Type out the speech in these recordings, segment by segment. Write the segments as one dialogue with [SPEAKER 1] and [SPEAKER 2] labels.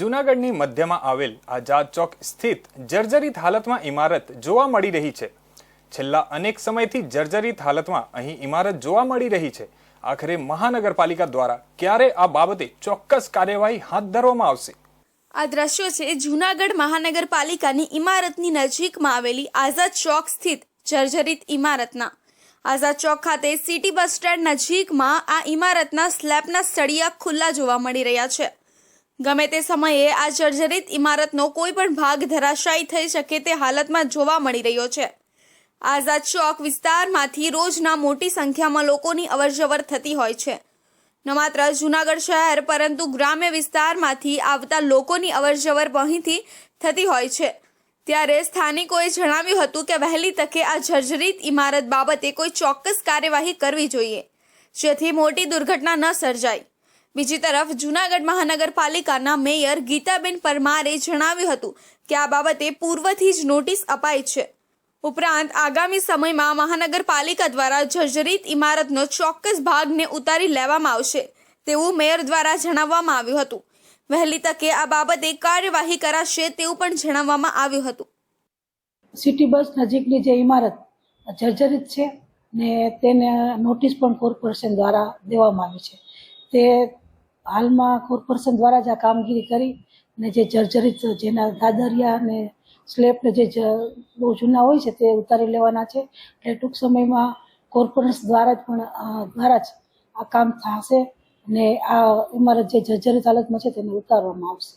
[SPEAKER 1] જૂનાગઢની મધ્યમાં આવેલ આઝાદ ચોક સ્થિત જર્જરિત હાલતમાં ઇમારત જોવા મળી રહી છે. છેલ્લા અનેક સમયથી જર્જરિત હાલતમાં અહીં ઇમારત જોવા મળી રહી છે. આખરે મહાનગરપાલિકા દ્વારા ક્યારે આ બાબતે ચોક્કસ કાર્યવાહી હાથ ધરવામાં આવશે?
[SPEAKER 2] આ દ્રશ્યો છે જૂનાગઢ મહાનગરપાલિકાની ઇમારતની નજીકમાં આવેલી આઝાદ ચોક સ્થિત જર્જરિત ઇમારતના આઝાદ ચોક ખાતે સિટી બસ સ્ટેન્ડ નજીકમાં આ ઇમારતના સ્લેબના સળિયા ખુલ્લા જોવા મળી રહ્યા છે. ગમે તે સમયે આ જર્જરિત ઇમારતનો કોઈ પણ ભાગ ધરાશાયી થઈ શકે તે હાલતમાં જોવા મળી રહ્યો છે. આઝાદ ચોક વિસ્તારમાંથી રોજના મોટી સંખ્યામાં લોકોની અવરજવર થતી હોય છે. ન માત્ર જૂનાગઢ શહેર, પરંતુ ગ્રામ્ય વિસ્તારમાંથી આવતા લોકોની અવરજવર અહીંથી થતી હોય છે. ત્યારે સ્થાનિકોએ જણાવ્યું હતું કે વહેલી તકે આ જર્જરિત ઇમારત બાબતે કોઈ ચોક્કસ કાર્યવાહી કરવી જોઈએ, જેથી મોટી દુર્ઘટના ન સર્જાય. બીજી તરફ જૂનાગઢ મહાનગરપાલિકાના મેયર ગીતાબેન પરમારે જણાવ્યું હતું કે આ બાબતે પૂર્વથી જ નોટિસ અપાઈ છે. ઉપરાંત આગામી સમયમાં મહાનગરપાલિકા દ્વારા જર્જરિત ઇમારતનો ચોક્કસ ભાગને ઉતારી લેવામાં આવશે તેવું મેયર દ્વારા જણાવવામાં આવ્યું હતું. વહેલી તકે આ બાબતે કાર્યવાહી કરાશે તેવું પણ જણાવવામાં આવ્યું હતું.
[SPEAKER 3] સિટી બસ નજીકની જે ઇમારત જર્જરિત છે ને તેને નોટિસ પણ કોર્પોરેશન દ્વારા દેવામાં આવી છે. તે હાલમાં કોર્પોરેશન દ્વારા જ આ કામગીરી કરી ને જે જર્જરિત જેના દાદરિયા અને સ્લેબને જે બહુ જૂના હોય છે તે ઉતારી લેવાના છે. એટલે ટૂંક સમયમાં કોર્પોરેશન દ્વારા જ પણ દ્વારા જ આ કામ થશે ને આ ઇમારત જે જર્જરિત હાલતમાં છે તેને ઉતારવામાં આવશે.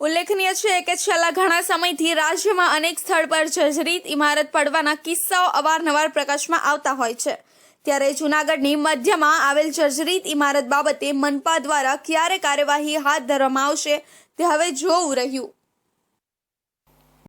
[SPEAKER 2] ઉલ્લેખનીય છે કે છેલ્લા ઘણા સમયથી રાજ્યમાં અનેક સ્થળ પર જર્જરિત ઇમારત પડવાના કિસ્સાઓ અવારનવાર પ્રકાશમાં આવતા હોય છે. ત્યારે જૂનાગઢની મધ્યમાં આવેલ જર્જરિત ઇમારત બાબતે મનપા દ્વારા ક્યારે કાર્યવાહી હાથ ધરવામાં આવશે તે હવે જોવું રહ્યું.